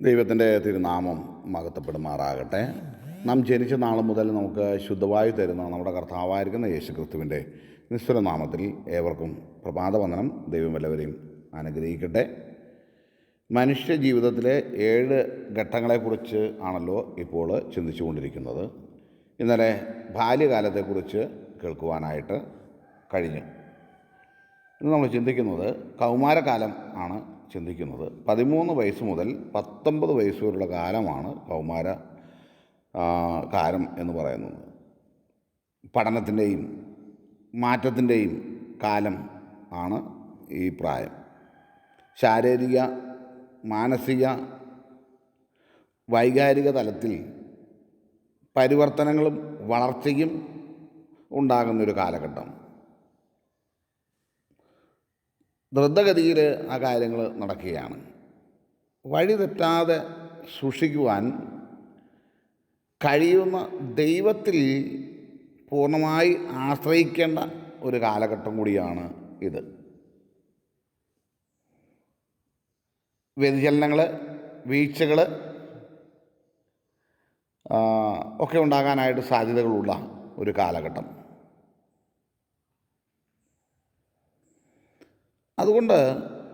ദൈവത്തിന്റെ തിരുനാമം മകത്തപ്പെടുമാറാകട്ടെ നാം ജനിച്ച നാൾ മുതൽ നമുക്ക് ശുദ്ധവായു തരുന്ന നമ്മുടെ കർത്താവായിരിക്കുന്ന യേശു ക്രിസ്തുവിന്റെ നിസ്വരനാമത്തിൽ ഏവർക്കും പ്രഭാതവന്ദനം. ദൈവം എല്ലാവരെയും അനുഗ്രഹിക്കട്ടെ. മനുഷ്യ ജീവിതത്തിലെ ഏഴ് ഘട്ടങ്ങളെക്കുറിച്ച് ആണല്ലോ ഇപ്പോൾ ചിന്തിച്ചുകൊണ്ടിരിക്കുന്നത്. ഇന്നലെ ബാല്യകാലത്തെക്കുറിച്ച് കേൾക്കുവാനായിട്ട് കഴിഞ്ഞു. ഇന്ന് നമ്മൾ ചിന്തിക്കുന്നത് കൗമാരകാലം ആണ്. ചിന്തിക്കുന്നത്. പതിമൂന്ന് വയസ്സ് മുതൽ പത്തൊമ്പത് വയസ്സ് വരെയുള്ള കാലമാണ് കൗമാര കാലം എന്ന് പറയുന്നത്. പഠനത്തിന്റെയും മാറ്റത്തിന്റെയും കാലം ആണ് ഈ പ്രായം. ശാരീരിക മാനസിക വൈകാരിക തലത്തിൽ പരിവർത്തനങ്ങളും വളർച്ചയും ഉണ്ടാകുന്നൊരു കാലഘട്ടം. ദ്രുതഗതിയിൽ ആ കാര്യങ്ങൾ നടക്കുകയാണ്. വഴി തെറ്റാതെ സൂക്ഷിക്കുവാൻ കഴിയുന്ന ദൈവത്തിൽ പൂർണമായി ആശ്രയിക്കേണ്ട ഒരു കാലഘട്ടം കൂടിയാണ് ഇത്. വ്യതിചലനങ്ങൾ വീഴ്ചകൾ ഒക്കെ ഉണ്ടാകാനായിട്ട് സാധ്യതകളുള്ള ഒരു കാലഘട്ടം. അതുകൊണ്ട്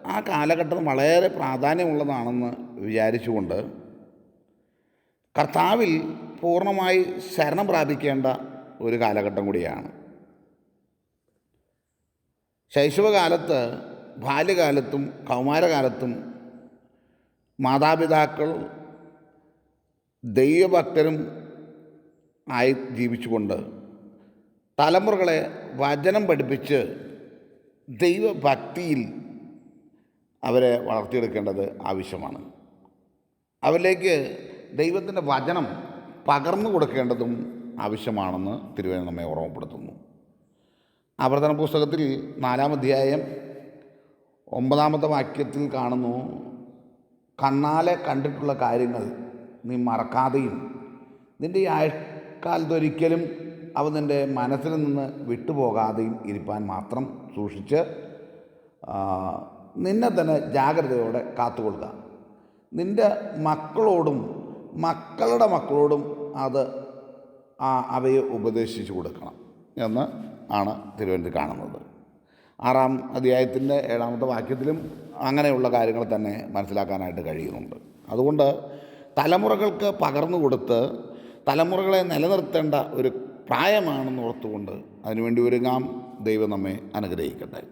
ആ കാലഘട്ടം വളരെ പ്രാധാന്യമുള്ളതാണെന്ന് വിചാരിച്ചുകൊണ്ട് കർത്താവിൽ പൂർണമായി ശരണം പ്രാപിക്കേണ്ട ഒരു കാലഘട്ടം കൂടിയാണ്. ശൈശവകാലത്ത് ബാല്യകാലത്തും കൗമാരകാലത്തും മാതാപിതാക്കൾ ദൈവഭക്തരും ആയി ജീവിച്ചുകൊണ്ട് തലമുറകളെ വചനം പഠിപ്പിച്ച് ദൈവഭക്തിയിൽ അവരെ വളർത്തിയെടുക്കേണ്ടത് ആവശ്യമാണ്. അവരിലേക്ക് ദൈവത്തിന്റെ വചനം പകർന്നു കൊടുക്കേണ്ടതും ആവശ്യമാണെന്ന് തിരുവനന്തപുരം നമ്മെ ഓർമ്മപ്പെടുത്തുന്നു. ആവർത്തന പുസ്തകത്തിൽ നാലാം അധ്യായം ഒമ്പതാമത്തെ വാക്യത്തിൽ കാണുന്നു കണ്ണാലെ കണ്ടിട്ടുള്ള കാര്യങ്ങൾ നീ മറക്കാതെയും നിന്റെ ഈ ആഴ്കാലത്തൊരിക്കലും അവ നിന്റെ മനസ്സിൽ നിന്ന് വിട്ടുപോകാതെയും ഇരിപ്പാൻ മാത്രം സൂക്ഷിച്ച് നിന്നെ തന്നെ ജാഗ്രതയോടെ കാത്തുകൊള്ളുക. നിന്റെ മക്കളോടും മക്കളുടെ മക്കളോടും അത് അവയെ ഉപദേശിച്ചു കൊടുക്കണം എന്ന് ആണ് തിരുവനന്തപുരം കാണുന്നത്. ആറാം അധ്യായത്തിന്റെ ഏഴാമത്തെ വാക്യത്തിലും അങ്ങനെയുള്ള കാര്യങ്ങൾ തന്നെ മനസ്സിലാക്കാനായിട്ട് കഴിയുന്നുണ്ട്. അതുകൊണ്ട് തലമുറകൾക്ക് പകർന്നു കൊടുത്ത് തലമുറകളെ നിലനിർത്തേണ്ട ഒരു പ്രായമാണെന്ന് ഓർത്തുകൊണ്ട് അതിനുവേണ്ടി ഒരുങ്ങാം ദൈവം നമ്മെ അനുഗ്രഹിക്കട്ടെ.